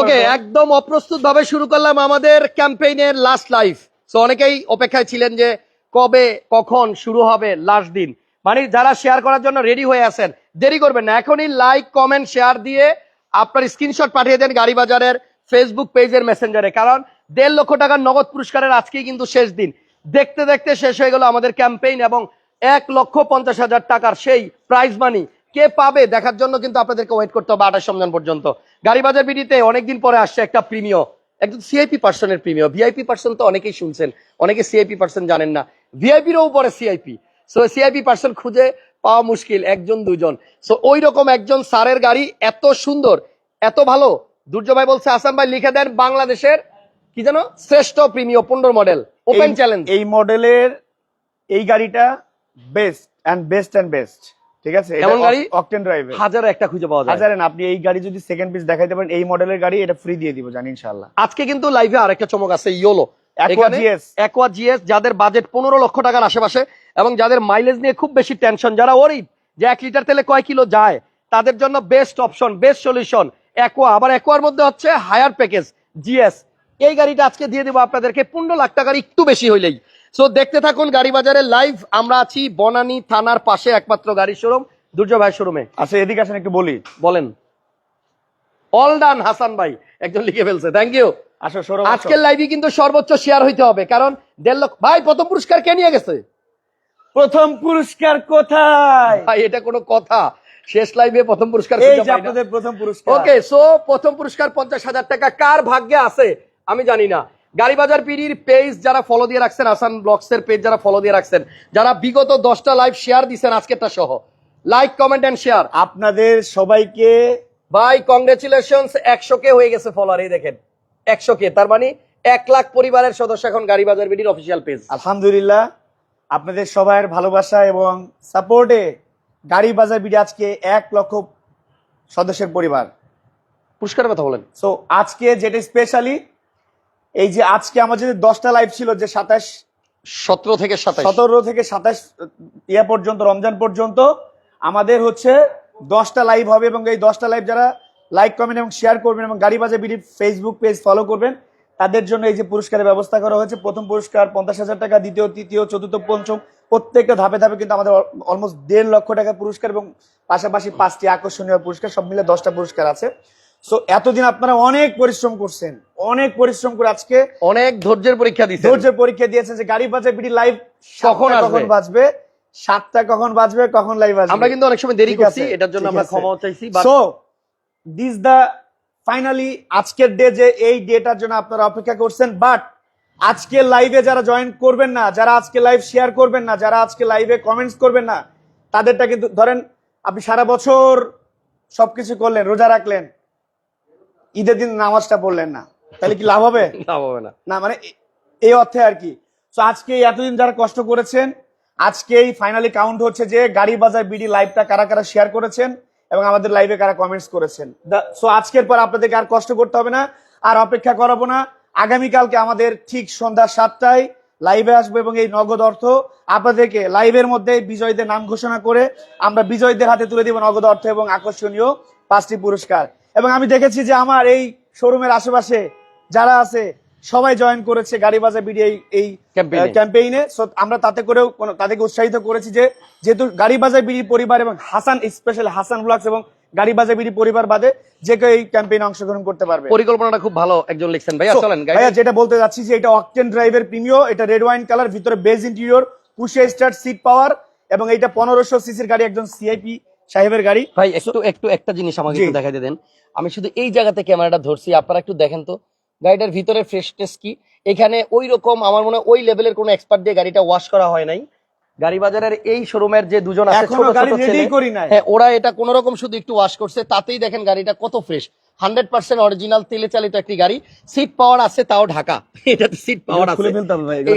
ওকে একদম অপ্রস্তুত ভাবে শুরু করলাম আমাদের ক্যাম্পেইনের লাস্ট লাইফ তো অনেকেই অপেক্ষায় ছিলেন যে কবে কখন শুরু হবে লাস্ট দিন। মানে যারা শেয়ার করার জন্য রেডি হয়ে আছেন দেরি করবেন না। এখনই লাইক কমেন্ট শেয়ার দিয়ে আপনার স্ক্রিনশট পাঠিয়ে দেন গাড়ি বাজারের ফেসবুক পেজের মেসেঞ্জারে কারণ দেড় লক্ষ টাকার নগদ পুরস্কারের আজকেই কিন্তু শেষ দিন। দেখতে দেখতে শেষ হয়ে গেল আমাদের ক্যাম্পেইন এবং এক লক্ষ পঞ্চাশ হাজার টাকার সেই প্রাইজ মানি কে পাবে দেখার জন্য কিন্তু আপনাদেরকে ওয়েট করতে হবে আঠাশ সন্ধান পর্যন্ত। গাড়ি বাজার বিডিতে অনেকদিন পরে আসছে একটা প্রিমিয় একদম সিআইপি পার্সনের প্রিমিয়। ভিআইপি পার্সন তো অনেকেই শুনছেন অনেকে সিআইপি পার্সন জানেন না। ভিআইপিরও উপরে সিআইপি সো সিআইপি পার্সন খুঁজে পাওয়া মুশকিল একজন দুজন। সো ওই রকম একজন স্যারের গাড়ি এত সুন্দর এত ভালো। দুর্য ভাই বলছে আসাম ভাই লিখে দেন বাংলাদেশের কি জানো শ্রেষ্ঠ প্রিমিয় পনেরো মডেল ওপেন চ্যালেঞ্জ এই মডেলের এই গাড়িটা best and best and best ঠিক আছে? এমন গাড়ি? অকটেন ড্রাইভে হাজারে একটা খুঁজে পাওয়া যায়। হাজারেন আপনি এই গাড়ি যদি সেকেন্ড পিস দেখাইতে পারেন এই মডেলের গাড়ি এটা ফ্রি দিয়ে দিব জানি ইনশাআল্লাহ। আজকে কিন্তু লাইভে আরেকটা চমক আছে ইয়োলো জিএস যাদের বাজেট পনেরো লক্ষ টাকার আশেপাশে এবং যাদের মাইলেজ নিয়ে খুব বেশি টেনশন যারা ওরিড যে এক লিটার তেলে কয় কিলো যায় তাদের জন্য best option best solution Aqua আবার একোয়ার মধ্যে হচ্ছে হায়ার প্যাকেজ জিএস এই গাড়িটা আজকে দিয়ে দেবো আপনাদেরকে পনেরো লাখ টাকার একটু বেশি হইলেই। সো দেখতে থাকুন গাড়ি বাজারের লাইভ আমরা আছি বনানী থানার পাশে একমাত্র গাড়ি শোরুম দুর্য ভাই শোরুমে আচ্ছা এদিকে আসেন একটু বলি। বলেন। অল ডান হাসান ভাই। একজন লিখে ফেলছে। থ্যাংক ইউ আসো সৌরভ আজকের লাইভে কিন্তু সর্বোচ্চ শেয়ার হইতে হবে কারণ দেড় লক্ষ ভাই প্রথম পুরস্কার কে নিয়ে গেছে? প্রথম পুরস্কার কোথায়? ভাই এটা কোনো কথা। শেষ লাইভে প্রথম পুরস্কার এই যে আপনাদের প্রথম পুরস্কার। ওকে সো প্রথম পুরস্কার পঞ্চাশ হাজার টাকা কার ভাগ্যে আছে? আমি জানি না। গাড়ি বাজার পিড়ির পেজ যারা ফলো দিয়ে রাখছেন আসান ব্লগস এর পেজ যারা ফলো দিয়ে রাখছেন যারা বিগত দশটা লাইভ শেয়ার দিচ্ছেন আজকেরটা সহ লাইক কমেন্ট এন্ড শেয়ার আপনাদের সবাইকে ভাই কংগ্রেচুলেশন একশো কে হয়ে গেছে ফলোয়ার এই দেখেন একশো কে তার মানে এক লাখ পরিবারের সদস্য এখন গাড়ি বাজার বিডির অফিসিয়াল পেজ আলহামদুলিল্লাহ আপনাদের সবার ভালোবাসা এবং সাপোর্টে গাড়ি বাজার বিডি আজকে এক লক্ষ সদস্যের পরিবার। পুরস্কারের কথা বলেন। সো আজকে যেটা স্পেশালি এই যে আজকে আমাদের দশটা লাইভ ছিল যে সাতাশ সতেরো থেকে সাতাশ। সতেরো থেকে সাতাশ ইয়া পর্যন্ত রমজান পর্যন্ত আমাদের হচ্ছে দশটা লাইভ হবে এবং এই দশটা লাইভ যারা লাইক কমেন্ট এবং শেয়ার করবেন এবং গাড়ি বাজার বিডি ফেসবুক পেজ ফলো করবেন তাদের জন্য এই যে পুরস্কারের ব্যবস্থা করা হয়েছে। প্রথম পুরস্কার পঞ্চাশ হাজার টাকা দ্বিতীয় তৃতীয় চতুর্থ পঞ্চম প্রত্যেকটা ধাপে ধাপে কিন্তু আমাদের অলমোস্ট দেড় লক্ষ টাকা পুরস্কার এবং পাশাপাশি পাঁচটি আকর্ষণীয় পুরস্কার সব মিলে দশটা পুরস্কার আছে। সো এতদিন আপনারা অনেক পরিশ্রম করছেন অনেক পরিশ্রম করে আজকে অনেক ধৈর্যের পরীক্ষা দিচ্ছে ধৈর্যের পরীক্ষা দিয়েছেন যে গাড়ি বাজে বিডি লাইভ কখন কখন বাজবে? সাতটা কখন বাজবে কখন লাইভ আসবে? আমরা কিন্তু অনেক সময় দেরি করছি এটার জন্য আমরা। ক্ষমা চাইছি সো দিস দা ফাইনালি আজকের ডে যে এই ডেটার জন্য আপনারা অপেক্ষা করছেন বাট আজকে লাইভে যারা জয়েন করবেন না যারা আজকে লাইভ শেয়ার করবেন না যারা আজকে লাইভে কমেন্টস করবেন না তাদেরটা কিন্তু ধরেন আপনি সারা বছর সবকিছু করলেন রোজা রাখলেন ঈদের দিন নামাজটা পড়লেন না তাহলে কি লাভ হবে? লাভ হবে না। না মানে এই অর্থে আর কি। তো আজকে এতদিন যারা কষ্ট করেছেন আজকেই ফাইনালি কাউন্ট হচ্ছে যে গাড়ি বাজার বিডি লাইভটা কারা কারা শেয়ার করেছেন এবং আমাদের লাইভে কারা কমেন্টস করেছেন। সো আজকের পর আপনাদেরকে আর কষ্ট করতে হবে না আর অপেক্ষা করাবো না। আগামীকালকে আমাদের ঠিক সন্ধ্যা সাতটায় লাইভে আসব এবং এই নগদ অর্থ আপনাদেরকে লাইভের মধ্যে বিজয়ীদের নাম ঘোষণা করে আমরা বিজয়ীদের হাতে তুলে দিব নগদ অর্থ এবং আকর্ষণীয় পাঁচটি পুরস্কার। এবং আমি দেখেছি যে আমার এই শোরুমের আশেপাশে যারা আছে সবাই জয়েন করেছে গাড়ি বাজার বিডি এই। ক্যাম্পেইনে সো আমরা তাতে করেও কোনো- তাদেরকে উৎসাহিত করেছি যে যেহেতু গাড়ি বাজার বিডি পরিবার এবং হাসান স্পেশাল হাসান ব্লগস এবং গাড়ি বাজার বিডি পরিবার বাদে যে কেউ এই ক্যাম্পেইনে অংশগ্রহণ করতে পারবে। পরিকল্পনাটা খুব ভালো একজন লিখছেন। ভাইয়া চলেন ভাইয়া যেটা বলতে যাচ্ছি যে এটা অকটেন ড্রাইভের প্রিমিও এটা রেড ওয়াইন কালার ভিতরে বেজ ইন্টেরিয়র পুশে স্টার্ট সিট পাওয়ার এবং এটা পনেরোশো সিসির গাড়ি একজন সিআইপি সাহেবের গাড়ি। ভাই একটু একটু একটা জিনিস আমাকে একটু দেখাই দেন। আমি শুধু এই জায়গাতে ক্যামেরাটা ধরছি আপনারা একটু দেখেন তো। গাড়িটার ভিতরে ফ্রেশনেস কি? এখানে ওই রকম আমার মনে হয় ওই লেভেলের কোনো এক্সপার্ট দিয়ে গাড়িটা ওয়াশ করা হয় নাই। গাড়ি বাজারের এই শোরুমের যে দুজন আছে ছোট ছোট ছেলে হ্যাঁ ওরা এটা কোন রকম শুধু একটু ওয়াশ করছে তাতেই দেখেন গাড়িটা কত ফ্রেশ হান্ড্রেড পার্সেন্ট অরিজিনাল তেলে চালিত একটি গাড়ি। সিট পাওয়ার আছে তাও ঢাকা। এটাতে সিট পাওয়ার আছে।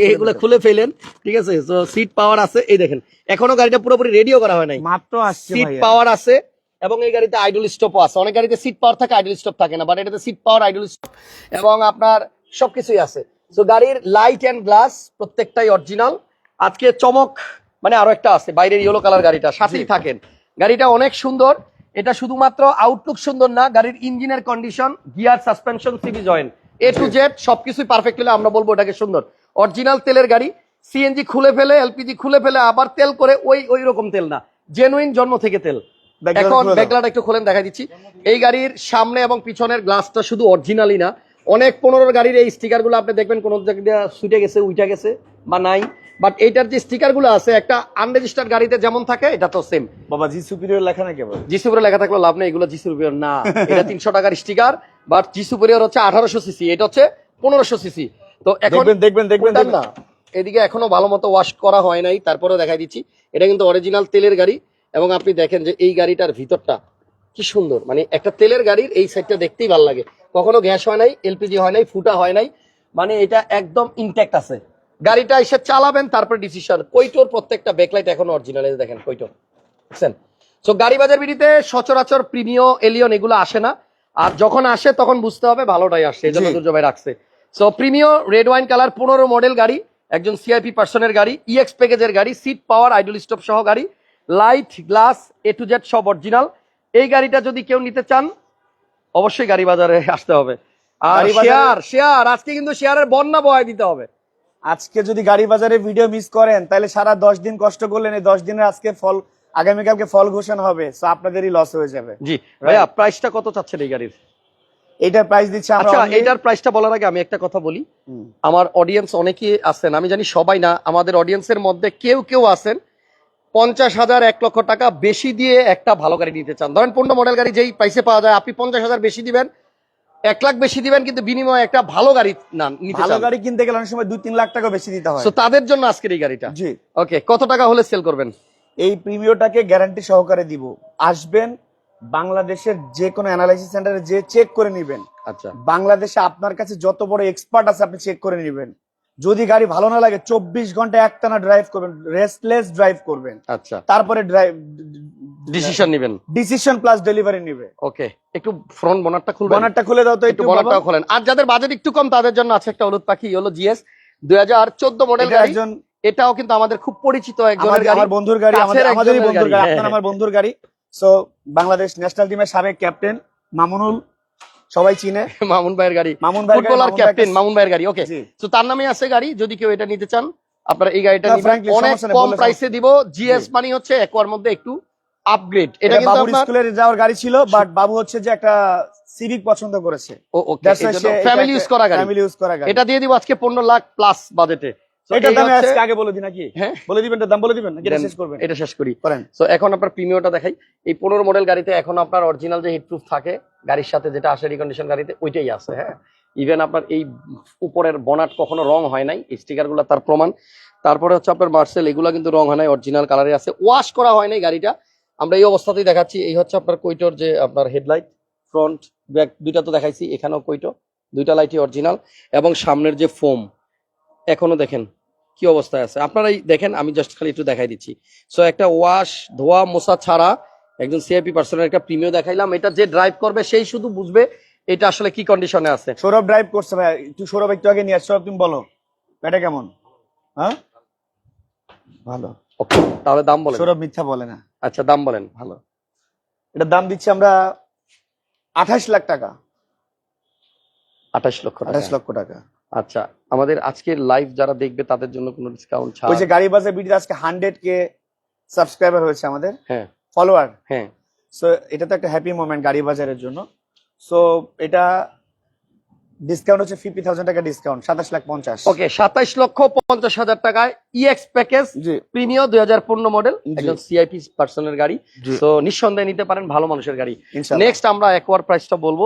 এইগুলো খুলে ফেলেন ঠিক আছে? তো সিট পাওয়ার আছে এই দেখেন। এখনও গাড়িটা পুরোপুরি রেডিও করা হয় নাই। মাত্র সিট পাওয়ার আছে এবং এই গাড়িতে আইডল স্টপও আছে। অনেক গাড়িতে সিট পাওয়ার থাকে আইডল স্টপ থাকে না বাট এটাতে সিট পাওয়ার আইডল স্টপ এবং আপনার সবকিছুই আছে। তো গাড়ির লাইট এন্ড গ্লাস প্রত্যেকটাই অরিজিনাল আজকে চমক মানে আরও একটা আছে বাইরের ইয়েলো কালার গাড়িটা সাথেই থাকেন। গাড়িটা অনেক সুন্দর এটা শুধুমাত্র আউটলুক সুন্দর না গাড়ির ইঞ্জিনের condition gear suspension CV joint A to Z সবকিছুই পারফেক্ট হলে আমরা বলব এটাকে সুন্দর। অরিজিনাল তেলের গাড়ি সিএনজি খুলে ফেলে এলপিজি খুলে ফেলে আবার তেল করে ওই ওই রকম তেল না জেনুইন জন্ম থেকে তেল। এখন ব্যাকলাটা একটু খোলেন দেখা দিচ্ছি। এই গাড়ির সামনে এবং পিছনের গ্লাসটা শুধু অরিজিনালই না। অনেক পনেরোর গাড়ির এই স্টিকারগুলো আপনি দেখবেন কোন জায়গায় সুইটে গেছে উইটা গেছে বা নাই। বাট এইটার যে স্টিকারগুলো আছে একটা আনরেজিস্টার্ড গাড়িতে যেমন থাকে এটা তো সেম বাবা জি সুপিরিয়র লেখা না কেবল? জি সুপারিয়র লেখা থাকলে লাভ নেই এগুলো জি সুপারিয়র না। এটা তিনশো টাকার স্টিকার বাট জি সুপারিয়র হচ্ছে আঠারোশো সিসি এটা হচ্ছে পনেরোশো সিসি তো এখন দেখবেন দেখবেন না। এদিকে এখনও ভালো মতো ওয়াশ করা হয় নাই তারপরেও দেখাই দিচ্ছি। এটা কিন্তু অরিজিনাল তেলের গাড়ি এবং আপনি দেখেন যে এই গাড়িটার ভিতরটা কি সুন্দর। মানে একটা তেলের গাড়ির এই সাইডটা দেখতেই ভালো লাগে। কখনো গ্যাস হয় নাই এলপিজি হয় নাই ফুটা হয় নাই। মানে এটা একদম ইনট্যাক্ট আছে। গাড়িটা এসে চালাবেন তারপর ডিসিশন কইটোর প্রত্যেকটা ব্যাকলাইট এখন অরিজিনাল দেখেন কইটোর বুঝছেন? সো গাড়ি বাজার বিড়িতে সচরাচর প্রিমিয় এলিয়ন এগুলো আসে না। আর যখন আসে তখন বুঝতে হবে ভালোটাই আসছে এই জন্য জি। রাখছে। So Premio red wine colour পনেরো মডেল গাড়ি একজন সিআইপি পার্সনের গাড়ি ইএক্স প্যাকেজের গাড়ি সিট পাওয়ার আইডল স্টপ সহ গাড়ি light glass A to Z সব অরিজিনাল এই গাড়িটা যদি কেউ নিতে চান অবশ্যই গাড়ি বাজারে আসতে হবে। আর শেয়ার শেয়ার আজকে কিন্তু শেয়ারের বন্যা বয় দিতে হবে। আজকে যদি গাড়ি বাজারে ভিডিও মিস করেন তাহলে সারা দশ দিন কষ্ট করলেন এই দশ দিনের আজকে ফল আগামীকালকে ফল ঘোষণা হবে তো আপনাদেরই লস হয়ে যাবে। জি ভাইয়া প্রাইসটা কত চাচ্ছেন এই গাড়ির? এইটার প্রাইস দিচ্ছে আচ্ছা এটার প্রাইসটা বলার আগে আমি একটা কথা বলি। আমার অডিয়েন্স অনেকেই আছেন আমি জানি সবাই না আমাদের অডিয়েন্সের মধ্যে কেউ কেউ আছেন। পঞ্চাশ হাজার এক লক্ষ টাকা বেশি দিয়ে একটা ভালো গাড়ি নিতে চান। ধরেন পনেরো মডেল গাড়ি যেই প্রাইসে পাওয়া যায় আপনি পঞ্চাশ হাজার বেশি দিবেন এক লাখ বেশি দিবেন কিন্তু বিনিময়ে একটা ভালো গাড়ি না নিতে ভালো গাড়ি কিনতে গেলে অনেক সময় দুই তিন লাখ টাকা বেশি দিতে হয়। So, তাদের জন্য আজকের এই গাড়িটা? জি। ওকে কত টাকা হলে সেল করবেন? এই প্রিমিয়টাকে গ্যারান্টি সহকারে দিব। আসবেন বাংলাদেশের যে কোনো অ্যানালাইসিস সেন্টারে যে চেক করে নেবেন। আচ্ছা। বাংলাদেশে আপনার কাছে যত বড় এক্সপার্ট আছে আপনি চেক করে নেবেন। যদি গাড়ি ভালো না লাগে চব্বিশ ঘণ্টা একটানা ড্রাইভ করবেন রেস্টলেস ড্রাইভ করবেন। আচ্ছা। তারপরে ড্রাইভ ডিসিশন নেবেন। ডিসিশন প্লাস ডেলিভারি নিবে। ওকে একটু ফ্রন্ট বনারটা খুলবেন। বনারটা খুলে দাও তো একটু বাবা। খোলেন। আর যাদের বাজেট একটু কম তাদের জন্য আছে একটা হলুদ পাখি হলো জিএস দুই হাজার চোদ্দ মডেল গাড়ি। একজন এটাও কিন্তু আমাদের খুব পরিচিত একজনের আমার বন্ধুর গাড়ি আমাদের আমাদেরই বন্ধুর গাড়ি, আপনার। আমার বন্ধুর গাড়ি। সো বাংলাদেশ ন্যাশনাল টিমের সাবেক ক্যাপ্টেন মামুনুল সবাই চিনে। মামুন ভাইয়ের গাড়ি। মামুন ভাই ফুটবলার ক্যাপ্টেন মামুন ভাইয়ের গাড়ি। ওকে। তো তার নামে আছে গাড়ি যদি কেউ এটা নিতে চান আপনারা এই গাড়িটা নিবেন। অনেক কম প্রাইসে দিব। জিএস। মানে হচ্ছে একোয়ার মধ্যে একটু আপগ্রেড এটা কিন্তু বাবুর স্কুলের যাওয়ার গাড়ি ছিল বাট বাবু হচ্ছে যে একটা সিভিক পছন্দ করেছে। ফ্যামিলি ইউজ করা গাড়ি। ফ্যামিলি ইউজ করা গাড়ি। এটা দিয়ে দিব আজকে পনেরো লাখ প্লাস বাজেটে এটা দাম আজকে আগে বলে দিই নাকি? হ্যাঁ। বলে দিবেন দাম বলে দিবেন নাকি? এটা শেষ করবেন। এটা শেষ করি। করেন। সো এখন আপনার প্রিমিয়মটা দেখাই। এই পনেরো মডেল গাড়িতে এখন আপনার অরিজিনাল যে হিটপ্রুফ থাকে গাড়ির সাথে যেটা আসে রিকন্ডিশন গাড়িতে ওইটাই আছে হ্যাঁ? ইভেন আপনার এই উপরের বনাট কখনো রং হয় নাই স্টিকারগুলো তার প্রমাণ। তারপরে হচ্ছে আপনার মার্সেল এগুলো কিন্তু রং হয় নাই অরিজিনাল কালারে আছে। ওয়াশ করা হয় নাই গাড়িটা। আমরা এই অবস্থাতেই দেখাচ্ছি, এই হচ্ছে আপনার কৈটোর যে আপনার হেডলাইট ফ্রন্ট ব্যাক দুইটা তো দেখাইছি, এখানেও কৈটো, দুইটা লাইটই অরিজিনাল এবং সামনের যে ফোম এখনও দেখেন কি অবস্থায় আছে। আপনারা এই দেখেন, আমি জাস্ট খালি একটু দেখাই দিচ্ছি। সো একটা ওয়াশ ধোয়া, মোছা ছাড়া একজন সিআইপি পার্সনের একটা প্রিমিয় দেখাইলাম, এটা যে ড্রাইভ করবে, সেই শুধু বুঝবে এটা আসলে কি কন্ডিশনে আছে। সৌরভ ড্রাইভ করছে ভাই, একটু সৌরভ একটু আগে নিয়ে আসছো তুমি বলো এটা কেমন? হ্যাঁ? ভালো। তাহলে দাম বলেন। সৌরভ মিথ্যা বলে না। আচ্ছা দাম বলেন। ভালো। এটা দাম দিচ্ছি আমরা আঠাশ লাখ টাকা। আঠাশ লক্ষ আঠাশ লক্ষ টাকা। আচ্ছা আমাদের আজকের লাইভ যারা দেখবে তাদের জন্য কোনো ডিসকাউন্ট ছাড়। ওই যে গাড়ি বাজার ভিডিও আজকে হান্ড্রেড কে সাবস্ক্রাইবার হয়েছে আমাদের। হ্যাঁ। ফলোয়ার হ্যাঁ। সো এটা তো একটা হ্যাপি মোমেন্ট গাড়ি বাজারের জন্য। সো এটা ডিসকাউন্ট হচ্ছে ফিফটি থাউজেন্ড টাকা ডিসকাউন্ট সাতাশ লাখ পঞ্চাশ। ওকে সাতাইশ লক্ষ পঞ্চাশ হাজার টাকায় ইএক্স প্যাকেজ জি। প্রিমিয় দুই হাজার পনেরো মডেল। একজন সিআইপি পার্সনের গাড়ি। তো নিঃসন্দেহে নিতে পারেন ভালো মানুষের গাড়ি। নেক্সট আমরা একোয়ার প্রাইসটা বলব।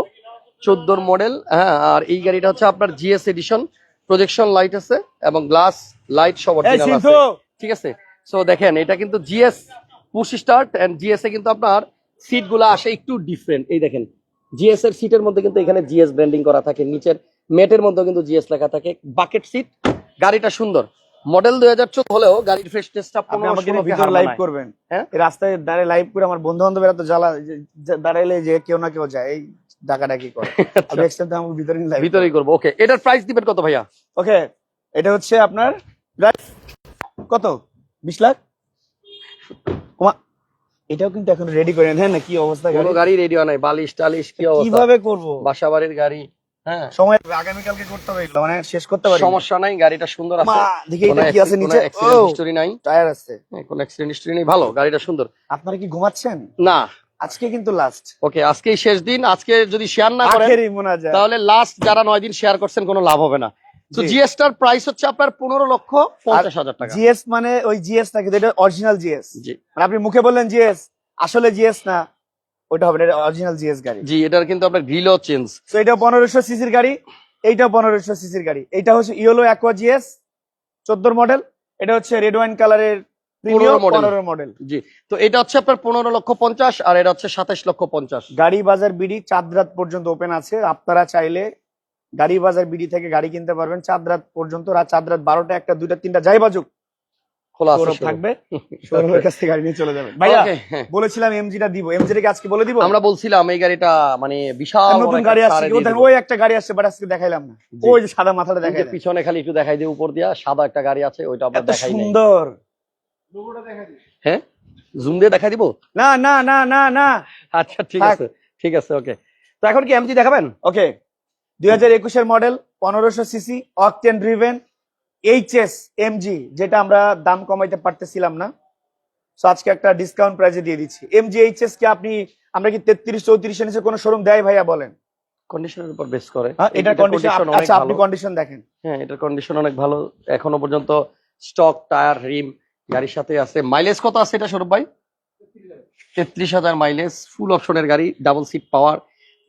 চোদ্দোর মডেল হ্যাঁ আর এই গাড়িটা হচ্ছে আপনার জিএস এডিশন প্রজেকশন লাইট আছে এবং গ্লাস লাইট সব ঠিক আছে? সো দেখেন এটা কিন্তু GS push start and GS এ কিন্তু আপনার সিটগুলো আসে একটু ডিফারেন্ট এই দেখেন জিএস এর সিটের মধ্যে কিন্তু এখানে জিএস ব্র্যান্ডিং করা থাকে নিচের মেটের মধ্যে কিন্তু জিএস লেখা থাকে। বাকেট সিট গাড়িটা সুন্দর। মডেল দুই হাজার চোদ্দ হলেও গাড়ির ফ্রেশনেসটা ভিতরে লাইভ করবেন। হ্যাঁ? এই রাস্তায় দাঁড়িয়ে লাইভ করে আমার বন্ধু বান্ধবেরা তো জ্বালা দাঁড়াইলে যে কেউ না কেউ যায় এই ডাকাডাকি করে। আমি এক্সটেন্ড আমার ভিতরে লাইভ ভিতরেই করব। ওকে এটার প্রাইস দিবেন কত ভাইয়া? ওকে এটা হচ্ছে আপনার কত? বিশ লাখ? এটাও কিন্তু এখন রেডি করে দেন না? কি অবস্থা কোনো গাড়ি? রেডি হয় নাই বালিশ টালিশ কি অবস্থা? কীভাবে করব? বাসা বাড়ির গাড়ি হ্যাঁ। সময় আগামী কালকে করতে হবে এগুলো, মানে শেষ করতে পারি সমস্যা নাই গাড়িটা সুন্দর আছে। দেখি এটা কি আছে নিচে? অ্যাক্সিডেন্ট হিস্টোরি নাই। টায়ার আছে। হ্যাঁ, কোনো অ্যাক্সিডেন্ট হিস্টোরি নেই ভালো গাড়িটা সুন্দর। আপনারা কি ঘুমাচ্ছেন? না। আজকে কিন্তু লাস্ট ওকে আজকেই শেষ দিন আজকে যদি শেয়ার না করেন তাহলে লাস্ট যারা নয় দিন শেয়ার করছেন কোনো লাভ হবে না। তো জি। জিএসটার প্রাইস হচ্ছে আপনার পনেরো লক্ষ পঞ্চাশ হাজার টাকা। জিএস মানে ওই জিএস না কিন্তু এটা অরিজিনাল জিএস মানে আপনি মুখে বললেন জিএস আসলে জিএস না ওটা হবে এটা অরিজিনাল জিএস গাড়ি। জি এটার কিন্তু আপনার গ্রিলও চেঞ্জ তো এটা পনেরোশো সিসির গাড়ি এইটা পনেরোশো সিসির গাড়ি। এটা হচ্ছে ইয়েলো অ্যাকোয়া জিএস চোদ্দোর মডেল এটা হচ্ছে রেড ওয়াইন কালারের 15 model। পনেরো মডেল জি। তো এটা হচ্ছে আপনার পনেরো লক্ষ পঞ্চাশ আর এটা হচ্ছে সাতাশ লক্ষ পঞ্চাশ। গাড়ি বাজার বিডি চাঁদ রাত পর্যন্ত ওপেন আছে। আপনারা চাইলে গাড়ি বাজার বিডি থেকে গাড়ি কিনতে পারবেন। চাঁদ রাত পর্যন্ত রাত চাঁদ রাত বারোটা একটা দুইটা তিনটা যাই বাজুক খোলা আছে থাকবে। সৌরভের কাছ থেকে গাড়ি নিয়ে চলে যাবেন। ভাইয়া হ্যাঁ। বলেছিলাম এমজিটা দিব। এমজিটা কি আজকে বলে দিব? আমরা বলছিলাম এই গাড়িটা মানে বিশাল নতুন গাড়ি আসছে ওই দেখেন, দিবো। ওই একটা গাড়ি আসছে বাট আজকে দেখাইলাম না। ওই যে সাদা মাথাটা দেখাই পিছনে খালি একটু দেখাই উপর দিয়া সাদা একটা গাড়ি আছে ওইটা দেখাই সুন্দর। হ্যাঁ? জুম দিয়ে দেখাই দিব? না না না না না। আচ্ছা ঠিক আছে। ঠিক আছে ওকে তো এখন কি এমজি দেখাবেন? ওকে দুই হাজার একুশের মডেল পনেরোশো CC octane driven HS MG যেটা আমরা দাম কমাইতে পারতেছিলাম না। So আজকে একটা ডিসকাউন্ট প্রাইসে দিয়ে দিচ্ছি। এমজি এইচএস কি আপনি আমরা কি তেত্রিশ চৌত্রিশ নিচে কোনো শোরুম দেয় ভাইয়া বলেন? কন্ডিশনের উপর বেস করে। হ্যাঁ এটার কন্ডিশন আচ্ছা আপনি কন্ডিশন দেখেন। হ্যাঁ এটার কন্ডিশন অনেক ভালো। এখনও পর্যন্ত স্টক টায়ার রিম গাড়ির সাথে আছে। মাইলেজ কত আছে এটা সৌরভ ভাই? তেত্রিশ হাজার মাইলেজ ফুল অপশনের গাড়ি ডাবল সিট পাওয়ার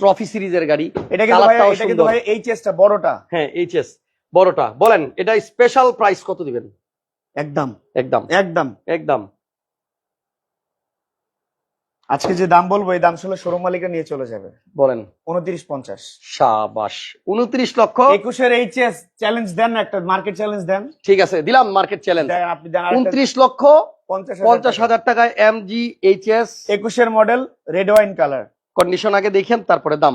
ট্রফি সিরিজের গাড়ি। এটা কিন্তু ভাই এইচএসটা বড়টা। হ্যাঁ এইচএস বড়টা। বলেন এটা স্পেশাল প্রাইস কত দিবেন? একদম। একদম। একদম। একদম। আজকে যে দাম বলব এই দাম শুনলে শোরুম মালিকরা নিয়ে চলে যাবে। বলেন। উনত্রিশ পঞ্চাশ। সাবাস। উনত্রিশ লক্ষ। একুশের এইচএস চ্যালেঞ্জ দেন একটা মার্কেট চ্যালেঞ্জ দেন। ঠিক আছে দিলাম মার্কেট চ্যালেঞ্জ আপনি উনত্রিশ লক্ষ পঞ্চাশ পঞ্চাশ হাজার টাকায় এমজি এইচএস একুশের model red wine colour condition আগে দেখেন তারপরে দাম।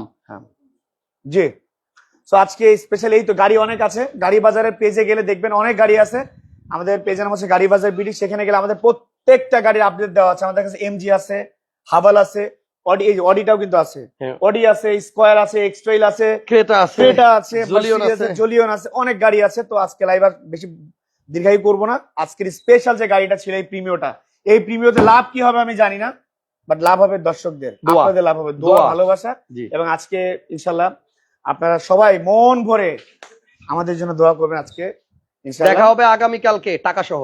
জি। সো আজকে স্পেশাল এই তো গাড়ি অনেক আছে। গাড়ি বাজারের পেজে গেলে দেখবেন অনেক গাড়ি আছে। আমাদের পেজের হচ্ছে গাড়ি বাজার বিডি। সেখানে গেলে আমাদের প্রত্যেকটা গাড়ির আপডেট দেওয়া আছে। আমাদের কাছে এমজি আছে হাবাল আছে অডি এই অডিটাও কিন্তু আছে। হ্যাঁ। অডি আছে স্কোয়ার আছে এক্সট্রেল আছে ক্রেতা আছে ক্রেটা আছে জলিয়ন আছে। জলিয়ন আছে অনেক গাড়ি আছে। তো আজকে লাইভ আর বেশি দীর্ঘায়ু করব না। আজকের স্পেশাল যে গাড়িটা ছিল এই প্রিমিয়টা এই প্রিমিয়তে লাভ কি হবে আমি জানি না। বাট লাভ হবে দর্শকদের। আপনাদের লাভ হবে। দোয়া। ভালোবাসা। এবং আজকে ইনশাল্লাহ আপনারা সবাই মন ভরে আমাদের জন্য দোয়া করবেন আজকে। দেখা হবে আগামী কালকে টাকা সহ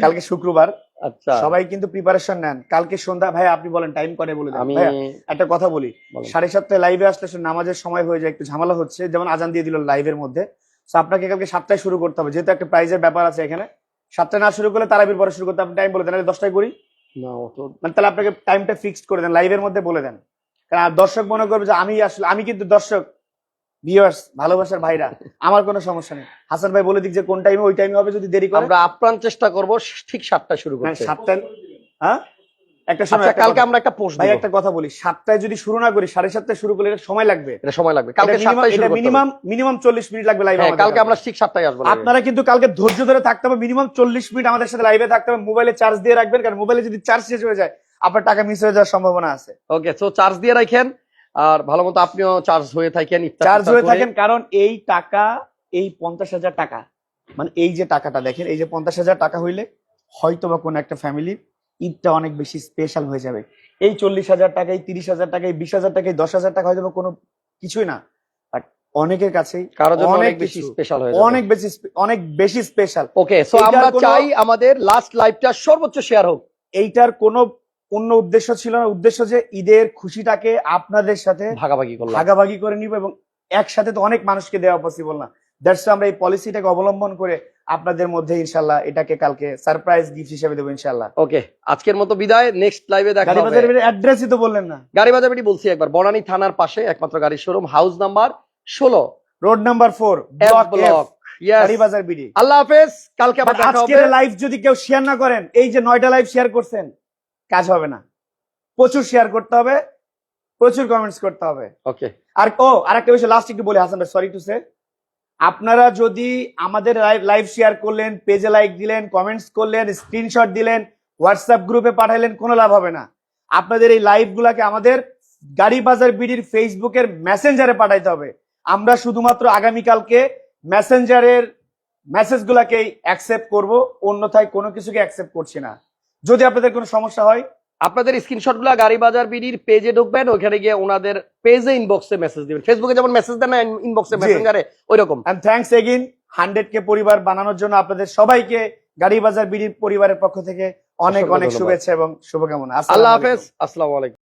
কালকে শুক্রবার। আচ্ছা। সবাই কিন্তু প্রিপারেশন নেন। কালকে সন্ধ্যা ভাই আপনি বলেন টাইম করে বলে আমি একটা কথা বলি। সাড়ে সাতটায় লাইভে আসলে নামাজের সময় হয়ে যায় একটু ঝামেলা হচ্ছে। যেমন আজান দিয়ে দিল লাইভের মধ্যে। তো আপনাকে কালকে সাতটায় শুরু করতে হবে। যেহেতু একটা প্রাইজের ব্যাপার আছে এখানে। সাতটায় না শুরু করলে তারাবির পরে শুরু করতে আপনি টাইম বলে দেন দশটায় করি। না অত মানে তাহলে আপনাকে টাইমটা ফিক্সড করে দেন লাইভের মধ্যে বলে দেন। কারণ দর্শক মনে করবে যে আমি আসলে আমি কিন্তু দর্শক ভিউয়ার্স ভালোবাসার ভাইরা আমার কোনো সমস্যা নেই। হাসান ভাই বলে দিক যে কোন টাইমে ওই টাইমে হবে যদি দেরি করে। আমরা আপ্রাণ চেষ্টা করব ঠিক সাতটা শুরু হ্যাঁ করতে। সাতটায় হ্যাঁ? একটা সময় আচ্ছা কালকে আমরা একটা পোস্ট ভাই একটা কথা বলি সাতটায় যদি শুরু না করি সাড়ে সাতটায় শুরু করলে এটা সময় লাগবে। এটা সময় লাগবে। কালকে সাতটায় মিনিমাম মিনিমাম চল্লিশ মিনিট লাগবে লাইভে হ্যাঁ কালকে আমরা ঠিক সাতটায় আসব আপনারা কিন্তু কালকে ধৈর্য ধরে থাকতে হবে মিনিমাম চল্লিশ মিনিট আমাদের সাথে লাইভে থাকতে হবে মোবাইলে চার্জ দিয়ে রাখবেন কারণ মোবাইলে যদি চার্জ শেষ হয়ে যায় আপনার টাকা মিস হয়ে যাওয়ার সম্ভাবনা আছে। ওকে তো চার্জ দিয়ে রাখেন আর ভালো মতো আপনিও চার্জ হয়ে থাকেন চার্জ হয়ে থাকেন কারণ এই টাকা এই পঞ্চাশ হাজার টাকা মানে এই যে টাকাটা দেখেন এই যে পঞ্চাশ হাজার টাকা হইলে হয়তো বা কোনো একটা ফ্যামিলির ঈদটা অনেক বেশি স্পেশাল হয়ে যাবে। এই চল্লিশ হাজার টাকা এই তিরিশ হাজার টাকা এই বিশ হাজার টাকা এই দশ হাজার টাকা হয়তো বা কোনো কিছুই না। বাট অনেকের অনেক অনেক বেশি স্পেশাল হয়ে অনেক বেশি অনেক বেশি স্পেশাল ওকে সো আমরা চাই আমাদের লাস্ট লাইভটা সর্বোচ্চ শেয়ার হোক। এইটার কোনো অন্য উদ্দেশ্য ছিল না। উদ্দেশ্য যে ঈদের খুশিটাকে আপনাদের সাথে ভাগাভাগি করলাম। ভাগাভাগি করে নিব এবং একসাথে তো অনেক মানুষকে দেওয়া পসিবল না। দ্যাটস আমরা এই পলিসিটাকে অবলম্বন করে আপনাদের মধ্যে ইনশাল্লাহ এটাকে কালকে সারপ্রাইজ গিফট হিসেবে দেবো ইনশাল্লাহ ওকে আজকের মতো বিদায়। নেক্সট লাইভে দেখা গাড়ি হবে। অ্যাড্রেসই তো বললেন না। গাড়ি বাজার বলছি একবার বনানী থানার পাশে একমাত্র গাড়ির শোরুম হাউস নাম্বার ষোলো। Road number four block block বাজার বিডি। আল্লাহ হাফেজ কালকে আবার দেখা হবে। আজকের লাইভ যদি কেউ শেয়ার না করেন এই যে নয়টা লাইভ শেয়ার করছেন কাজ হবে না। প্রচুর শেয়ার করতে হবে প্রচুর কমেন্টস করতে হবে। ওকে আর ও আরেকটা বিষয় লাস্ট একটু বলি হাসান ভাই সরি টু সে আপনারা যদি আমাদের লাইভ শেয়ার করলেন পেজে লাইক দিলেন কমেন্টস করলেন স্ক্রিনশট দিলেন হোয়াটসঅ্যাপ গ্রুপে পাঠাইলেন কোনো লাভ হবে না। আপনাদের এই লাইভ গুলাকে আমাদের গাড়ি বাজার বিডির ফেসবুকের মেসেঞ্জারে পাঠাইতে হবে। আমরা শুধুমাত্র আগামীকালকে মেসেঞ্জারের মেসেজ গুলাকেই অ্যাকসেপ্ট করব, অন্যথায় কোনো কিছুকে অ্যাকসেপ্ট করছি না। যদি আপনাদের কোনো সমস্যা হয় আপনাদের স্ক্রিনশটগুলা গাড়ি বাজার বিডির পেজে ঢুকবেন ওখানে গিয়ে ওনাদের পেজে ইনবক্সে মেসেজ দিবেন। ফেসবুকে যেমন মেসেজ দেন না ইনবক্সে। মেসেঞ্জারে ওই রকম thanks again again hundred K পরিবার বানানোর জন্য আপনাদের সবাইকে গাড়ি বাজার বিডির পরিবারের পক্ষ থেকে অনেক অনেক শুভেচ্ছা এবং শুভকামনা। আল্লাহ। হাফেজ আসসালামু আলাইকুম।